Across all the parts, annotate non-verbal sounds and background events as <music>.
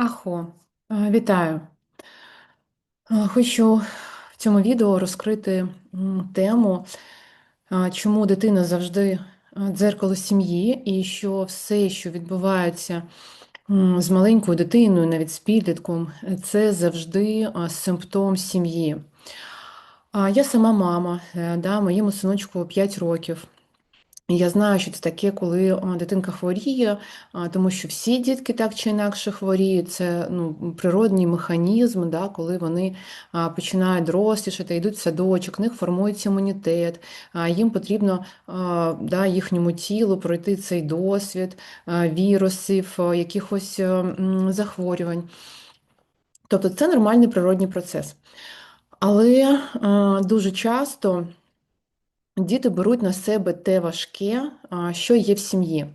Ахо, е, вітаю. Е, Хочу в цьому відео розкрити тему, е, чому дитина завжди дзеркало сім'ї, і що все, що відбувається з маленькою дитиною, навіть з підлітком, це завжди симптом сім'ї. Я сама мама, да, моєму синочку 5 років. Я знаю, що це таке, коли дитинка хворіє, тому що всі дітки так чи інакше хворіють. Це ну, природній механізм, да, коли вони починають дорослішати, йдуть в садочок, в них формується імунітет, їм потрібно да, їхньому тілу пройти цей досвід вірусів, якихось захворювань. Тобто це нормальний природній процес. Але дуже часто. Діти беруть на себе те важке, що є в сім'ї.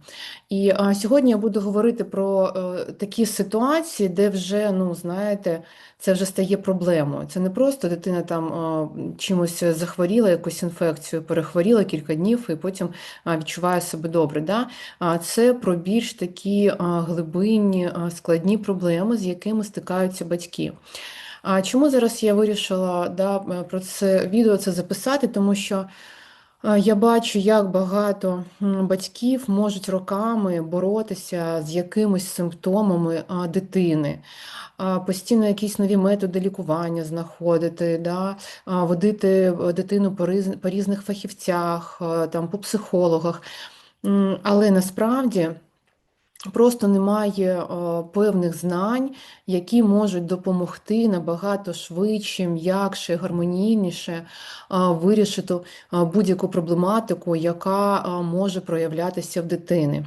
І сьогодні я буду говорити про е, такі ситуації, де вже, ну, знаєте, це вже стає проблемою. Це не просто дитина там чимось захворіла, якусь інфекцію, перехворіла кілька днів і потім відчуває себе добре. Да? Це про більш такі глибинні, складні проблеми, з якими стикаються батьки. А чому зараз я вирішила да, про це відео це записати? Тому що. Я бачу, як багато батьків можуть роками боротися з якимись симптомами дитини, постійно якісь нові методи лікування знаходити, да? водити е, дитину по різних фахівцях, е, там, по психологах. Але насправді. Просто немає е, певних знань, які можуть допомогти набагато швидше, м'якше, гармонійніше е, вирішити е, будь-яку проблематику, яка е, може проявлятися в дитини.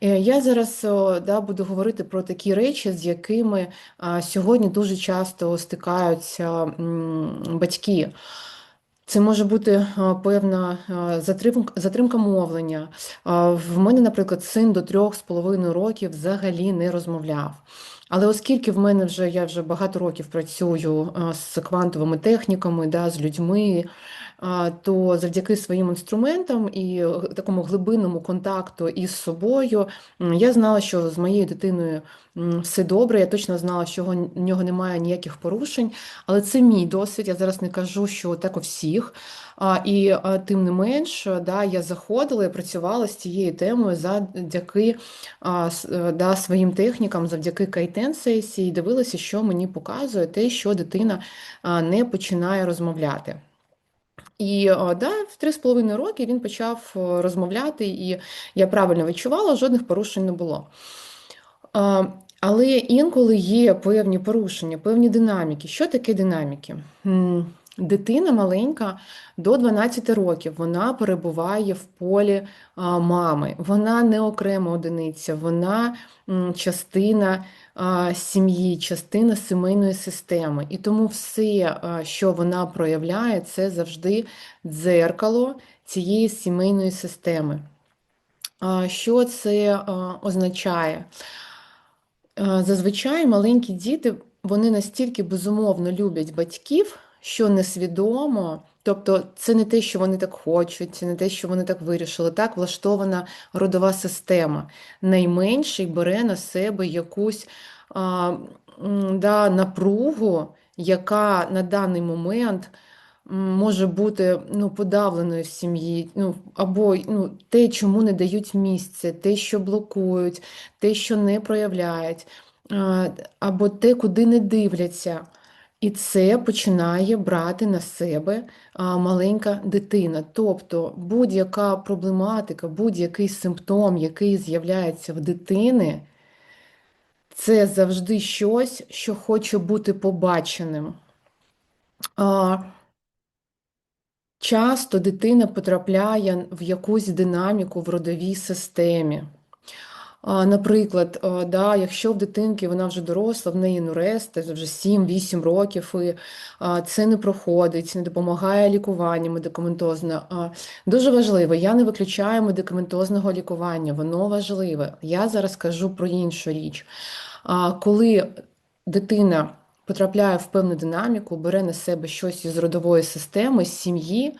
Я зараз да, буду говорити про такі речі, з якими сьогодні дуже часто стикаються батьки. Це може бути певна затримка, затримка мовлення. В мене, наприклад, син до трьох з половиною років взагалі не розмовляв. Але оскільки в мене вже я вже багато років працюю з квантовими техніками, да, з людьми, то завдяки своїм інструментам і е, такому глибинному контакту із собою я знала, що з моєю дитиною все добре. Я точно знала, що в нього немає ніяких порушень. Але це мій досвід. Я зараз не кажу, що так у всіх. І тим не менш, да, я заходила і працювала з цією темою завдяки е, да, своїм технікам, завдяки кайтен-сесії, дивилася, що мені показує те, що дитина не починає розмовляти. І да, в три з половиною роки він почав розмовляти, і я правильно відчувала, жодних порушень не було. Але інколи є певні порушення, певні динаміки. Що таке динаміки? Дитина маленька до 12 років, вона перебуває в полі мами. Вона не окрема одиниця, вона частина сім'ї, частина сімейної системи. І тому все, що вона проявляє, це завжди дзеркало цієї сімейної системи. Що це означає? Зазвичай маленькі діти вони настільки безумовно люблять батьків, що несвідомо, тобто це не те, що вони так хочуть, це не те, що вони так вирішили. Так влаштована родова система. Найменший бере на себе якусь а, да, напругу, яка на даний момент може бути ну, подавленою в сім'ї, ну, або ну, те, чому не дають місце, те, що блокують, те, що не проявляють, або те, куди не дивляться. І це починає брати на себе маленька дитина. Тобто будь-яка проблематика, будь-який симптом, який з'являється в дитини, це завжди щось, що хоче бути побаченим. Часто дитина потрапляє в якусь динаміку в родовій системі. Наприклад, да, якщо в дитинки вона вже доросла, в неї нурест, вже 7-8 років, і це не проходить, не допомагає лікування медикаментозне. Дуже важливо, я не виключаю медикаментозного лікування, воно важливе. Я зараз кажу про іншу річ. Коли дитина потрапляє в певну динаміку, бере на себе щось із родової системи, з сім'ї,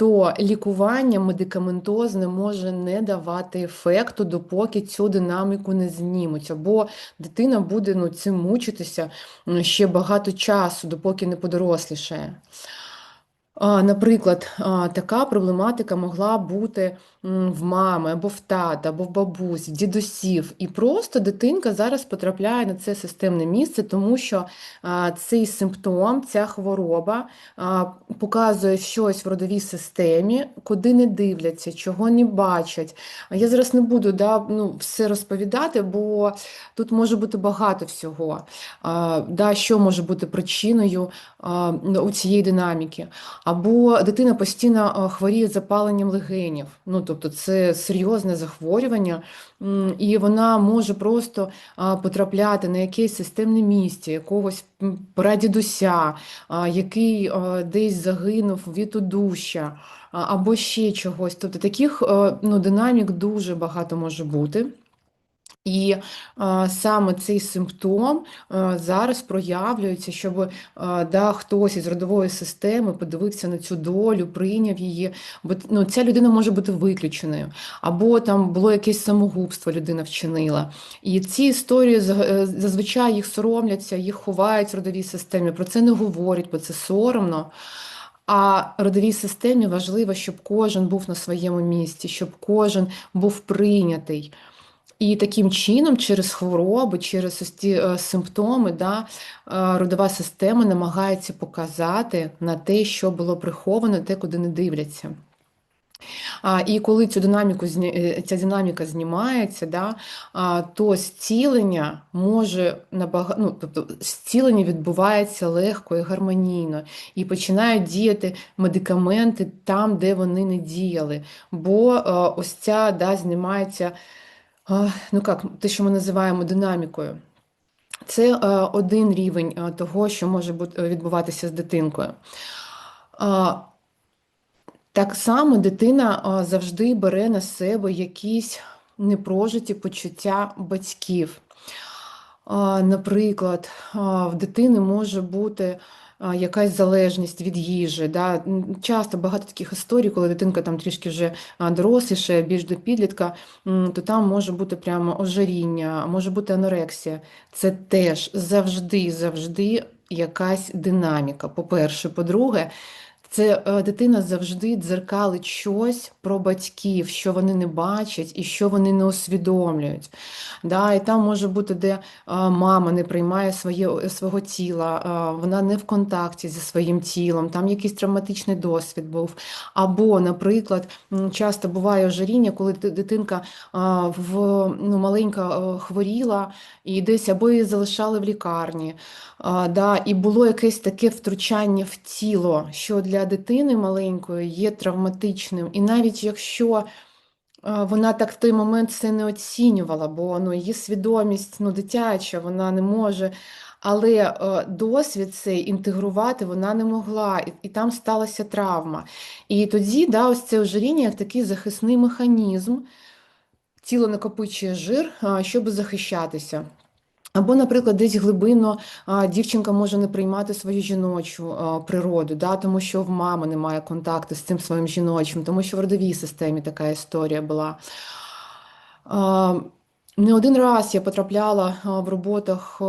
то лікування медикаментозне може не давати ефекту, допоки цю динаміку не знімуть. Або дитина буде ну, цим мучитися ще багато часу, допоки не подорослішає. Наприклад, така проблематика могла бути в мами, або в тата, або в бабусь, в дідусів. І просто дитинка зараз потрапляє на це системне місце, тому що цей симптом, ця хвороба показує щось в родовій системі, куди не дивляться, чого не бачать. Я зараз не буду да, ну, все розповідати, бо тут може бути багато всього, да, що може бути причиною у цієї динаміки. Або дитина постійно хворіє запаленням легенів. Ну, Тобто це серйозне захворювання, і вона може просто потрапляти на якесь системне місце, якогось прадідуся, який десь загинув від удуща, або ще чогось. Тобто таких ну, динамік дуже багато може бути. І а, саме цей симптом а, зараз проявлюється, щоб а, да, хтось із родової системи подивився на цю долю, прийняв її, бо ну, ця людина може бути виключеною, або там було якесь самогубство, людина вчинила. І ці історії е, зазвичай їх соромляться, їх ховають в родовій системі, про це не говорять, бо це соромно. А родовій системі важливо, щоб кожен був на своєму місці, щоб кожен був прийнятий. І таким чином, через хвороби, через ось ці е, симптоми, да, е, родова система намагається показати на те, що було приховано, те, куди не дивляться. А, І коли цю динаміку е, ця динаміка знімається, да, а, то зцілення може набагато, ну, тобто зцілення відбувається легко і гармонійно, і починають діяти медикаменти там, де вони не діяли. Бо а, ось ця да, знімається ну як, те, що ми називаємо динамікою. Це один рівень того, що може відбуватися з дитинкою. Так само дитина завжди бере на себе якісь непрожиті почуття батьків. Наприклад, в дитини може бути якась залежність від їжі. Да? Часто багато таких історій, коли дитинка там трішки вже доросліше, більш до підлітка, то там може бути прямо ожиріння, може бути анорексія. Це теж завжди, завжди якась динаміка. По-перше, по-друге, це е, дитина завжди дзеркалить щось про батьків, що вони не бачать і що вони не усвідомлюють. Да, І там може бути, де мама не приймає своє, свого тіла, вона не в контакті зі своїм тілом, там якийсь травматичний досвід був. Або, наприклад, часто буває ожиріння, коли дитинка в ну, маленька хворіла і десь або її залишали в лікарні. Да, І було якесь таке втручання в тіло, що для дитини маленької є травматичним. І навіть якщо вона так в той момент це не оцінювала, бо ну, її свідомість ну, дитяча, вона не може. Але е, досвід цей інтегрувати вона не могла, і, і там сталася травма. І тоді да, ось це ожиріння як такий захисний механізм, тіло накопичує жир, щоб захищатися. Або, наприклад, десь глибинно дівчинка може не приймати свою жіночу природу, да, тому що в мами немає контакту з цим своїм жіночим, тому що в родовій системі така історія була. Не один раз я потрапляла в роботах,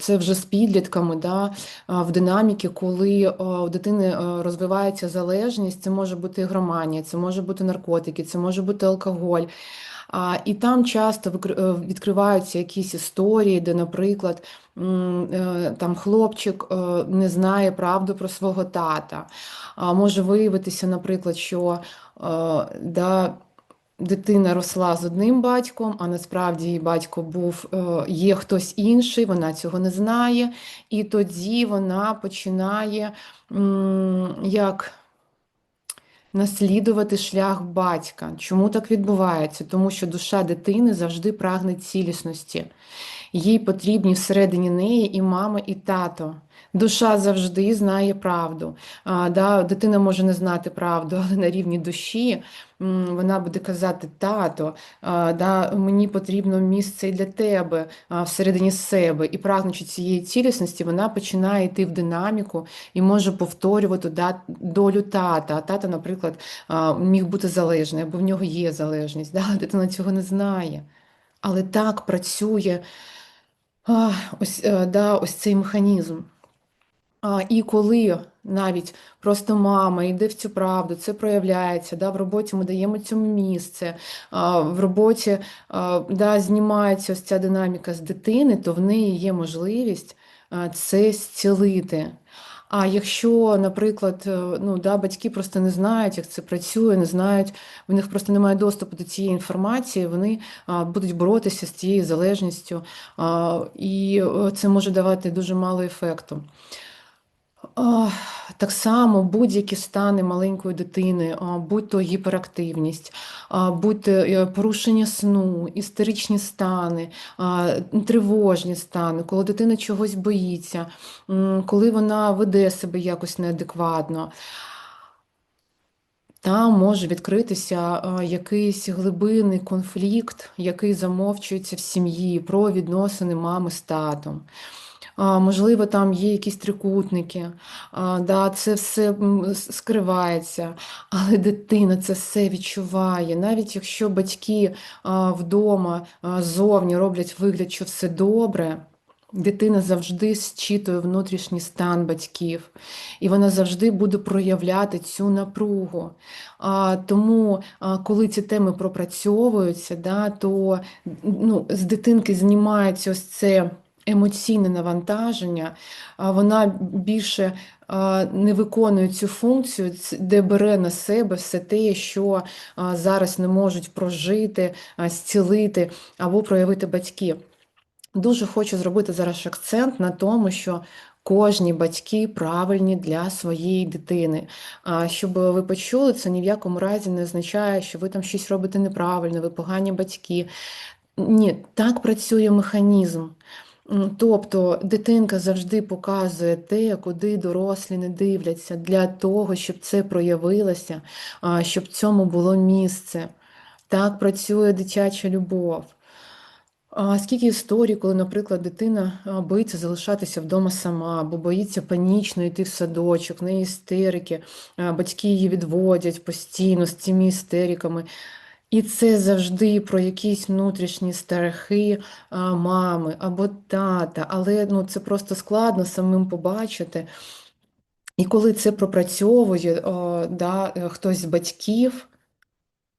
це вже з підлітками, да, в динаміки, коли у дитини розвивається залежність, це може бути ігроманія, це може бути наркотики, це може бути алкоголь. І там часто е, відкриваються якісь історії, де, наприклад, е, там хлопчик е, не знає правду про свого тата. А Може виявитися, наприклад, що да, дитина росла з одним батьком, а насправді її батько був, є хтось інший, вона цього не знає, і тоді вона починає як наслідувати шлях батька. Чому так відбувається? Тому що душа дитини завжди прагне цілісності. Їй потрібні всередині неї і мама, і тато. Душа завжди знає правду. А, да, Дитина може не знати правду, <laughs> але на рівні душі вона буде казати: тато, а, да, мені потрібно місце і для тебе а, всередині себе. І прагнучи цієї цілісності, вона починає йти в динаміку і може повторювати да, долю тата. А тата, наприклад, а, міг бути залежний, або в нього є залежність. Да? Дитина цього не знає. Але так працює ось, е, да, ось цей механізм. І коли навіть просто мама йде в цю правду, це проявляється, да, в роботі ми даємо цьому місце, в роботі да, знімається ось ця динаміка з дитини, то в неї є можливість це зцілити. А якщо, наприклад, е, ну, да, батьки просто не знають, як це працює, не знають, в них просто немає доступу до цієї інформації, вони будуть боротися з цією залежністю, і е, це може давати дуже мало ефекту. Так само будь-які стани маленької дитини, будь то гіперактивність, будь то е, порушення сну, істеричні стани, тривожні стани, коли дитина чогось боїться, коли вона веде себе якось неадекватно. Там може відкритися якийсь глибинний конфлікт, який замовчується в сім'ї про відносини мами з татом. Можливо, там є якісь трикутники, да, це все скривається, але дитина це все відчуває. Навіть якщо батьки вдома зовні роблять вигляд, що все добре. Дитина завжди зчитує внутрішній стан батьків, і вона завжди буде проявляти цю напругу. А, тому, а, коли ці теми пропрацьовуються, да, то ну, з дитинки знімається ось це емоційне навантаження, вона більше не виконує цю функцію, де бере на себе все те, що зараз не можуть прожити, зцілити або проявити батьки. Дуже хочу зробити зараз акцент на тому, що кожні батьки правильні для своєї дитини. А щоб ви почули, це ні в якому разі не означає, що ви там щось робите неправильно, ви погані батьки. Ні, так працює механізм. Тобто дитинка завжди показує те, куди дорослі не дивляться, для того, щоб це проявилося, щоб цьому було місце. Так працює дитяча любов. Скільки історій, коли, наприклад, дитина боїться залишатися вдома сама, або боїться панічно йти в садочок, в неї істерики, батьки її відводять постійно з цими істериками. І це завжди про якісь внутрішні страхи мами або тата, але ну, це просто складно самим побачити. І коли це пропрацьовує о, да, хтось з батьків,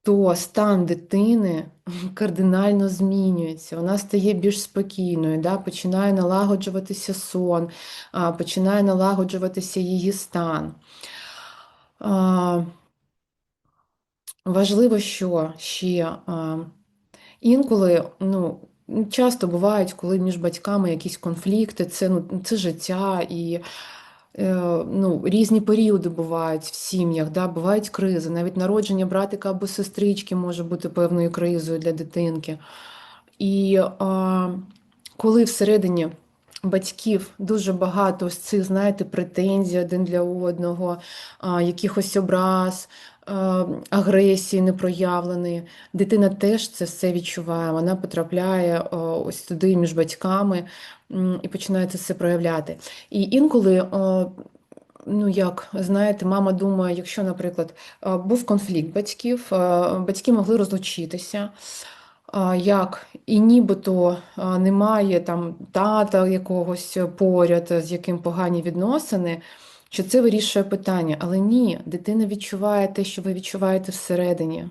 то стан дитини кардинально змінюється. Вона стає більш спокійною, да, починає налагоджуватися сон, починає налагоджуватися її стан. Важливо, що ще а, інколи, ну, часто бувають, коли між батьками якісь конфлікти, це, ну, це життя і е, ну, різні періоди бувають в сім'ях, да, бувають кризи. Навіть народження братика або сестрички може бути певною кризою для дитинки. І а, коли всередині батьків дуже багато ось цих, знаєте, претензій один для одного, якихось образ, агресії непроявленої, дитина теж це все відчуває. Вона потрапляє ось туди між батьками і починає це все проявляти. І інколи. Ну, як знаєте, мама думає, якщо, наприклад, був конфлікт батьків, батьки могли розлучитися, як і нібито немає там тата якогось поряд, з яким погані відносини, що це вирішує питання. Але ні, дитина відчуває те, що ви відчуваєте всередині.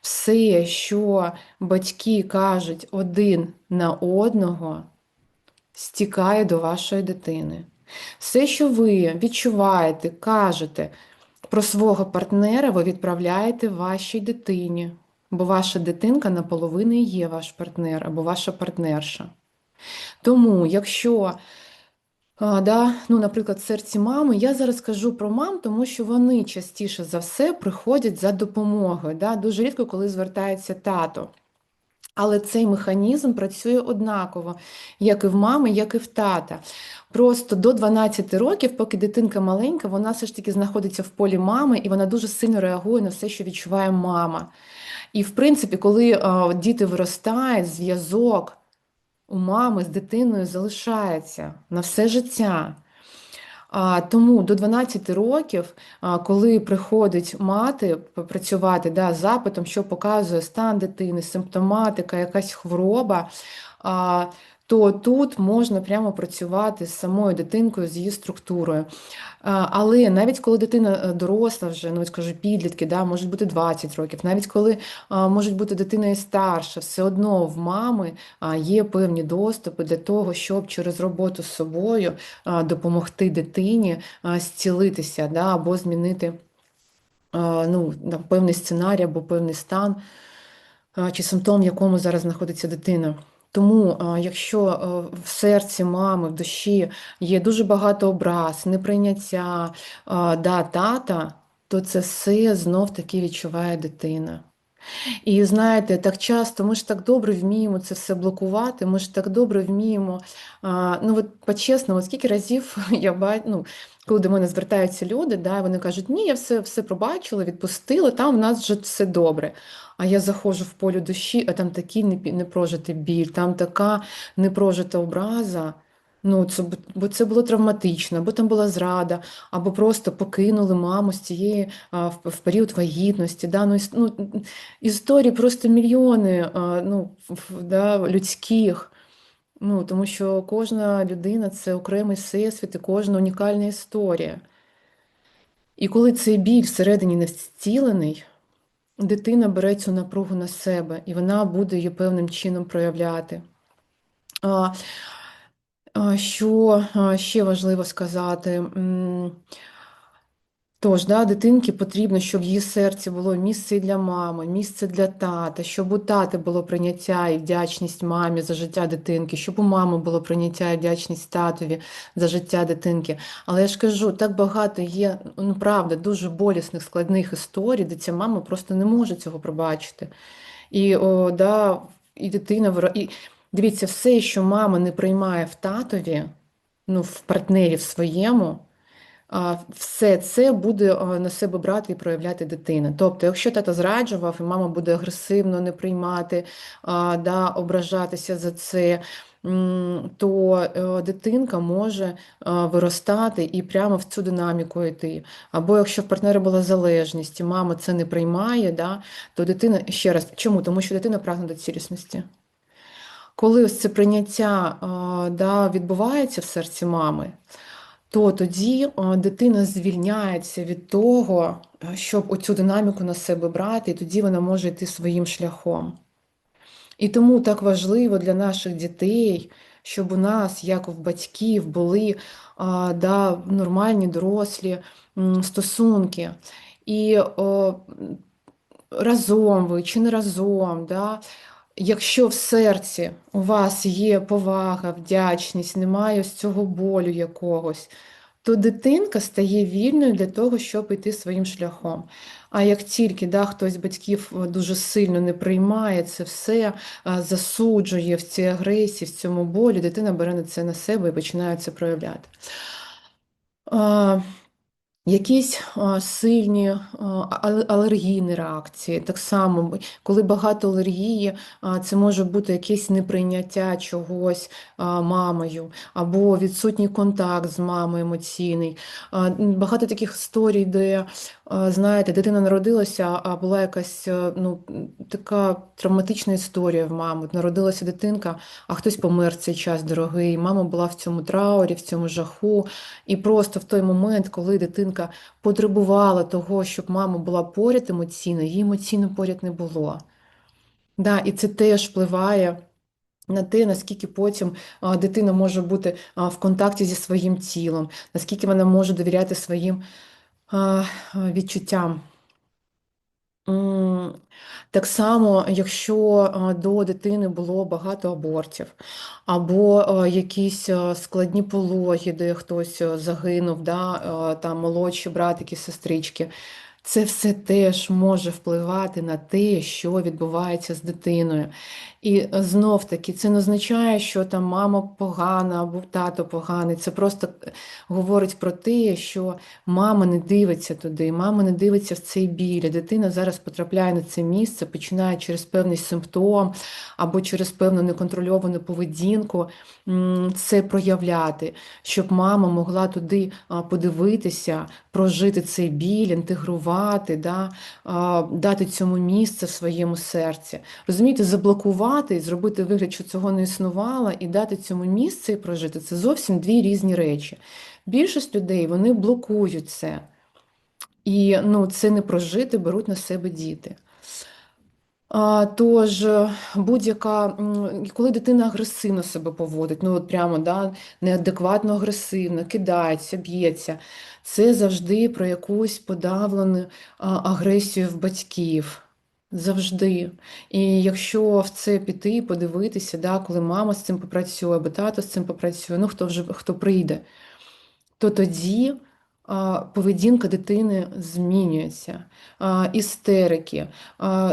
Все, що батьки кажуть один на одного, стікає до вашої дитини. Все, що ви відчуваєте, кажете про свого партнера, ви відправляєте вашій дитині, бо ваша дитинка наполовину є ваш партнер або ваша партнерша. Тому, якщо, а, да, ну, наприклад, серці мами, я зараз кажу про мам, тому що вони частіше за все приходять за допомогою. Да? Дуже рідко, коли звертається тато. Але цей механізм працює однаково, як і в мами, як і в тата. Просто до 12 років, поки дитинка маленька, вона все ж таки знаходиться в полі мами, і вона дуже сильно реагує на все, що відчуває мама. І, в принципі, коли а, діти виростають, зв'язок у мами з дитиною залишається на все життя. А, тому до 12 років, а, коли приходить мати працювати да, запитом, що показує стан дитини, симптоматика, якась хвороба, а, то тут можна прямо працювати з самою дитинкою, з її структурою. Але навіть коли дитина е, доросла вже, ну скажу, підлітки, да, можуть бути 20 років, навіть коли можуть бути дитина і старша, все одно в мами є певні доступи для того, щоб через роботу з собою допомогти дитині зцілитися да, або змінити ну, певний сценарій або певний стан чи симптом, в якому зараз знаходиться дитина. Тому, якщо в серці мами, в душі є дуже багато образ, неприйняття да, тата, то це все знов таки відчуває дитина. І знаєте, так часто ми ж так добре вміємо це все блокувати, ми ж так добре вміємо. Ну от по-чесному, скільки разів <laughs> я бачу, ну, коли до мене звертаються люди, да, і вони кажуть, ні, я все все пробачила, відпустила, там в нас вже все добре. А я заходжу в поле душі, а там такий непрожитий біль, там така непрожита образа. Ну, це, бо це було травматично, або там була зрада, або просто покинули маму з цієї а, в, в період вагітності. Да? Ну, іс- ну, історій просто мільйони а, ну, да, людських. Ну, тому що кожна людина це окремий всесвіт і кожна унікальна історія. І коли цей біль всередині не зцілений, дитина бере цю напругу на себе, і вона буде її певним чином проявляти. Що ще важливо сказати? Тож, да, дитинки потрібно, щоб її серці було місце для мами, місце для тата, щоб у тати було прийняття і вдячність мамі за життя дитинки, щоб у мами було прийняття і вдячність татові за життя дитинки. Але я ж кажу, так багато є, ну правда, дуже болісних, складних історій, де ця мама просто не може цього пробачити. І, о, да, і дитина і дивіться, все, що мама не приймає в татові, ну, в партнері в своєму. Все це буде на себе брати і проявляти дитина. Тобто, якщо тато зраджував, і мама буде агресивно не приймати, да, ображатися за це, то е, дитинка може виростати і прямо в цю динаміку йти. Або якщо в партнера була залежність, і мама це не приймає, да, то дитина ще раз, чому? Тому що дитина прагне до цілісності. Коли ось це прийняття да, відбувається в серці мами, то тоді дитина звільняється від того, щоб оцю динаміку на себе брати, і тоді вона може йти своїм шляхом. І тому так важливо для наших дітей, щоб у нас, як у батьків, були да, нормальні дорослі стосунки. І о, разом ви чи не разом, да, якщо в серці у вас є повага, вдячність, немає ось цього болю якогось, то дитинка стає вільною для того, щоб йти своїм шляхом. А як тільки да, хтось з батьків е, дуже сильно не приймає це все, засуджує в цій агресії, в цьому болі, дитина бере на це на себе і починає це проявляти. Якісь сильні алергійні реакції, так само, коли багато алергії, це може бути якесь неприйняття чогось мамою, або відсутній контакт з мамою емоційний. Багато таких історій, де, знаєте, дитина народилася, а була якась ну, така травматична історія в мами. Народилася дитинка, а хтось помер цей час дорогий. Мама була в цьому траурі, в цьому жаху. І просто в той момент, коли дитинка потребувала того, щоб мама була поряд емоційно, її емоційно поряд не було. Да, і це теж впливає на те, наскільки потім дитина може бути в контакті зі своїм тілом, наскільки вона може довіряти своїм відчуттям. Так само, якщо до дитини було багато абортів, або якісь складні пологи, де хтось загинув, да, там молодші братики, сестрички, Це все теж може впливати на те, що відбувається з дитиною. І знов таки, це не означає, що там мама погана або тато поганий. Це просто говорить про те, що мама не дивиться туди, мама не дивиться в цей біль. Дитина зараз потрапляє на це місце, починає через певний симптом або через певну неконтрольовану поведінку це проявляти, щоб мама могла туди подивитися, прожити цей біль, інтегрувати, да, дати цьому місце в своєму серці. Розумієте, заблокувати, зробити вигляд, що цього не існувало, і дати цьому місце і прожити це зовсім дві різні речі. Більшість людей вони блокують це. І ну, це не прожити, беруть на себе діти. Тож, будь-яка, коли дитина агресивно себе поводить, ну от прямо да, неадекватно агресивно, кидається, б'ється, це завжди про якусь подавлену агресію в батьків. Завжди. І якщо в це піти, подивитися, да, коли мама з цим попрацює, або тато з цим попрацює, ну хто вже хто прийде, то тоді поведінка дитини змінюється, істерики,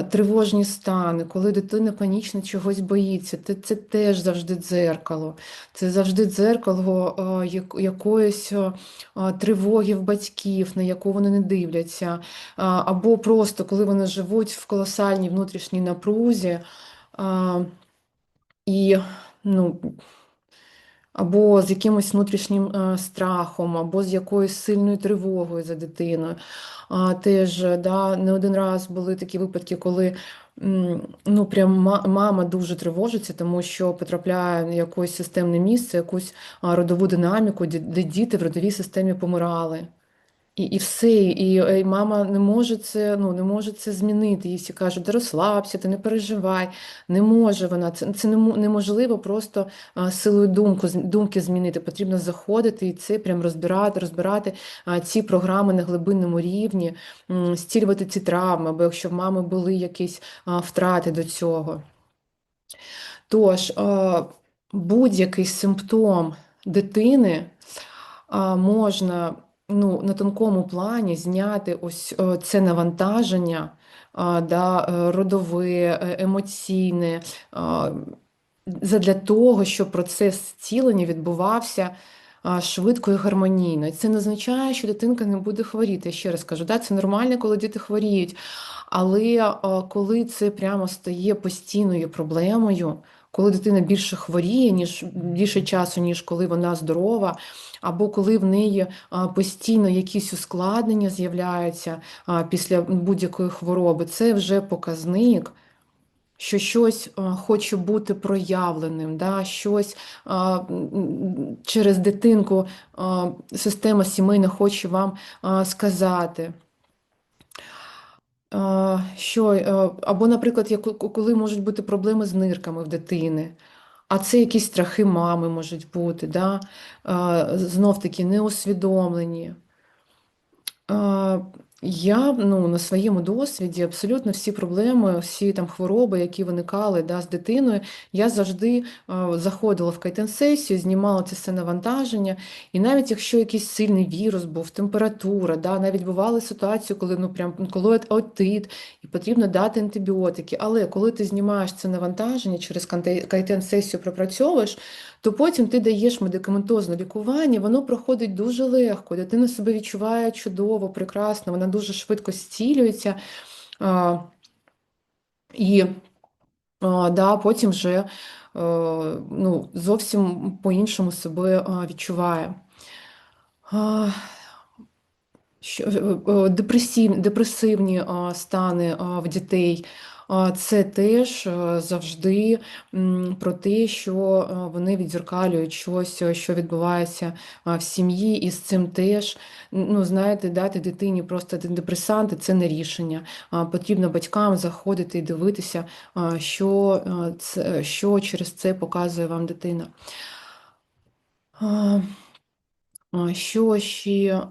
тривожні стани, коли дитина панічно чогось боїться, це, теж завжди дзеркало. Це завжди дзеркало якоїсь тривоги в батьків, на яку вони не дивляться, або просто коли вони живуть в колосальній внутрішній напрузі. І ну, або з якимось внутрішнім е, страхом, або з якоюсь сильною тривогою за дитиною. А Теж да, не один раз були такі випадки, коли ну, прям мама дуже тривожиться, тому що потрапляє в якесь системне місце, якусь родову динаміку, де діти в родовій системі помирали. І і все, і, і мама не може це ну, не може це змінити. Їй всі кажуть, да розслабся, ти не переживай. Не може вона. Це це неможливо просто а, силою думку, думки змінити. Потрібно заходити і це прям розбирати, розбирати а, ці програми на глибинному рівні, стілювати ці травми, або якщо в мами були якісь а, втрати до цього. Тож, будь-який симптом дитини а, можна ну, на тонкому плані зняти ось е, це навантаження, да, е, родове, е, емоційне, задля того, щоб процес зцілення відбувався швидко і гармонійно. І це не означає, що дитинка не буде хворіти. Я ще раз кажу, да, це нормально, коли діти хворіють. Але коли це прямо стає постійною проблемою, коли дитина більше хворіє, ніж більше часу, ніж коли вона здорова, або коли в неї постійно якісь ускладнення з'являються після будь-якої хвороби, це вже показник. Що щось хоче бути проявленим, да, щось а, через дитинку а, система сімейна хоче вам а, сказати. Що, е, Або, наприклад, коли можуть бути проблеми з нирками в дитини, а це якісь страхи мами можуть бути, да? знов таки неусвідомлені. Я ну, на своєму досвіді абсолютно всі проблеми, всі там хвороби, які виникали да, з дитиною, я завжди е, заходила в кайтен-сесію, знімала це все навантаження. І навіть якщо якийсь сильний вірус був, температура, да, навіть бували ситуації, коли ну, прям коли отит, і потрібно дати антибіотики. Але коли ти знімаєш це навантаження через кайтен-сесію пропрацьовуєш, то потім ти даєш медикаментозне лікування, воно проходить дуже легко. Дитина себе відчуває чудово, прекрасно, вона дуже швидко зцілюється. А, І а, да, потім вже а, ну, зовсім по-іншому себе відчуває. А, Депресивні, депресивні стани в дітей. Це теж е, завжди про те, що е, вони відзеркалюють щось, е, що відбувається в сім'ї, і з цим теж, ну знаєте, дати дитині просто депресанти це не рішення. Потрібно батькам заходити і дивитися, що, це, що через це показує вам дитина. Що ще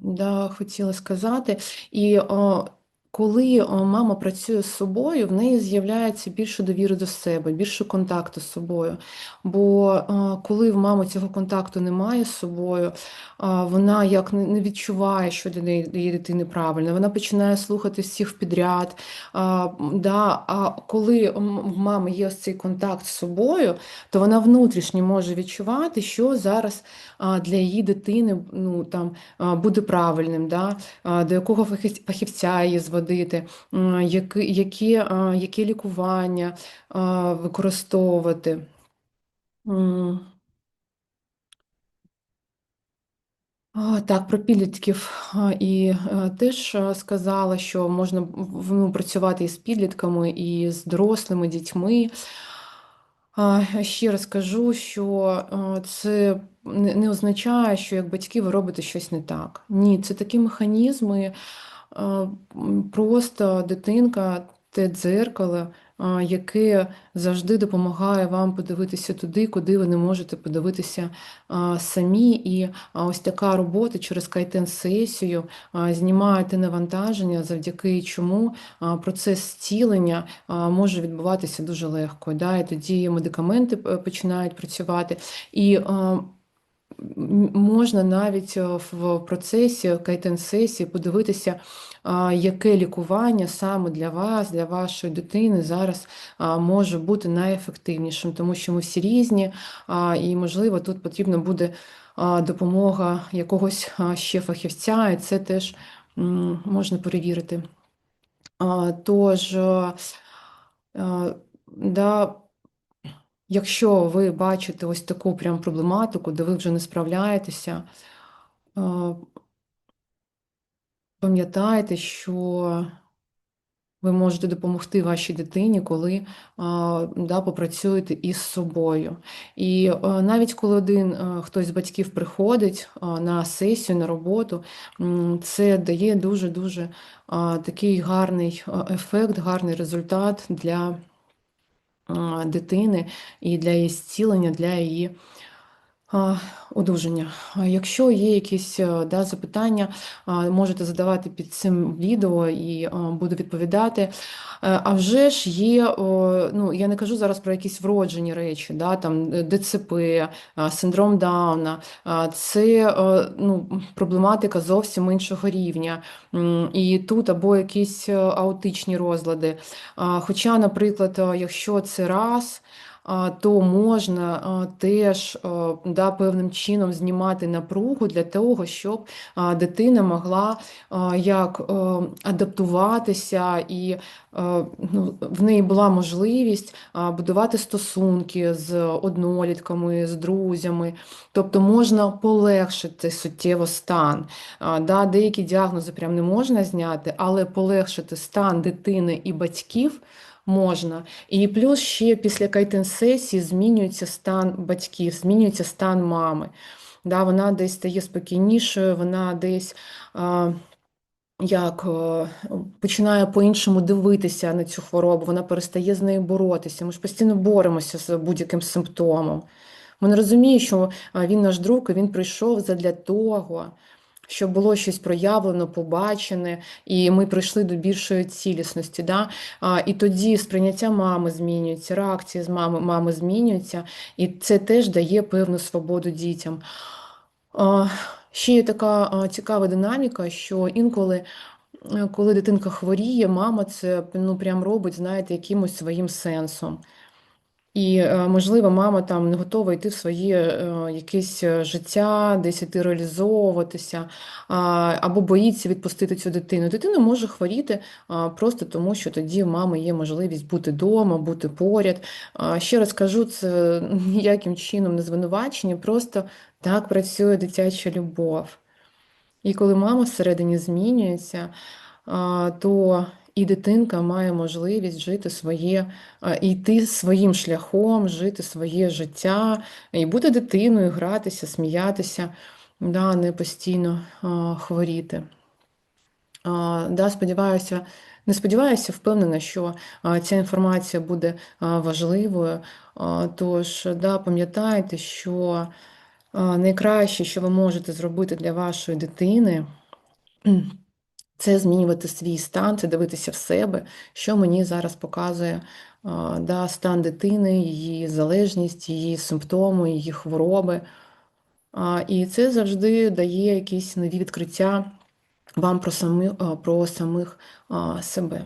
да, хотіла сказати, і коли мама працює з собою, в неї з'являється більше довіри до себе, більше контакту з собою. Бо е, коли в мами цього контакту немає з собою, е, вона як не відчуває, що для неї її дитини правильно, вона починає слухати всіх підряд. Да, а коли в мами є цей контакт з собою, то вона внутрішньо може відчувати, що зараз для її дитини ну, там, буде правильним, да, до якого фахівця її зводити, м, які, які, які лікування використовувати. Так, про підлітків і теж сказала, що можна ну, працювати і з підлітками, і з дорослими дітьми. Ще раз кажу, що це не означає, що як батьки ви робите щось не так. Ні, це такі механізми, просто дитинка, те дзеркало, яке завжди допомагає вам подивитися туди, куди ви не можете подивитися самі. І ось така робота через кайтен-сесію знімає те навантаження, завдяки чому процес зцілення може відбуватися дуже легко. Да? І тоді медикаменти е, починають працювати. І можна навіть е, в процесі кайтен-сесії подивитися, яке лікування саме для вас, для вашої дитини зараз може бути найефективнішим, тому що ми всі різні, і, можливо, тут потрібна буде допомога якогось ще фахівця, і це теж можна перевірити. Тож, е, е, да, якщо ви бачите ось таку прям проблематику, де ви вже не справляєтеся, е, пам'ятайте, що ви можете допомогти вашій дитині, коли да, попрацюєте із собою. І навіть коли один хтось з батьків приходить на сесію, на роботу, це дає дуже-дуже такий гарний ефект, гарний результат для дитини і для її зцілення, для її. Одужання. Якщо є якісь е, да, запитання, можете задавати під цим відео і буду відповідати. Е, А вже ж є, ну я не кажу зараз про якісь вроджені речі, да, там е, ДЦП, синдром Дауна, це е, ну, проблематика зовсім іншого рівня. І тут або якісь е, аутичні розлади. Хоча, наприклад, е, якщо це раз то можна теж да, певним чином знімати напругу для того, щоб дитина могла як адаптуватися і ну, в неї була можливість будувати стосунки з однолітками, з друзями. Тобто можна полегшити суттєво стан. Да, Деякі діагнози прям не можна зняти, але полегшити стан дитини і батьків можна. І плюс ще після кайтен-сесії змінюється стан батьків, змінюється стан мами. Да, Вона десь стає спокійнішою, вона десь а, як а, починає по-іншому дивитися на цю хворобу, вона перестає з нею боротися. Ми ж постійно боремося з будь-яким симптомом. Вона розуміє, що він наш друг, і він прийшов задля того щоб було щось проявлено, побачене, і ми прийшли до більшої цілісності. Да? А, І тоді сприйняття мами змінюється, реакція з мами мами змінюється, і це теж дає певну свободу дітям. А, Ще є така цікава динаміка, що інколи. Е, коли дитинка хворіє, мама це ну прям робить, знаєте, якимось своїм сенсом. І, е, можливо, мама там не готова йти в своє е, якесь е, життя, десь іти реалізовуватися, або боїться відпустити цю дитину. Дитина може хворіти просто тому, що тоді в мами є можливість бути вдома, бути поряд. Ще раз кажу, це <laughs> ніяким чином не звинувачення, просто так працює дитяча любов. І коли мама всередині змінюється, то і дитинка має можливість жити своє, йти своїм шляхом, жити своє життя, і бути дитиною, гратися, сміятися, да, не постійно хворіти. Да, Сподіваюся, не сподіваюся, впевнена, що ця інформація буде важливою. Тож, да, пам'ятайте, що найкраще, що ви можете зробити для вашої дитини, це змінювати свій стан, це дивитися в себе, що мені зараз показує да, стан дитини, її залежність, її симптоми, її хвороби. І це завжди дає якісь нові відкриття вам про, самі, про самих себе.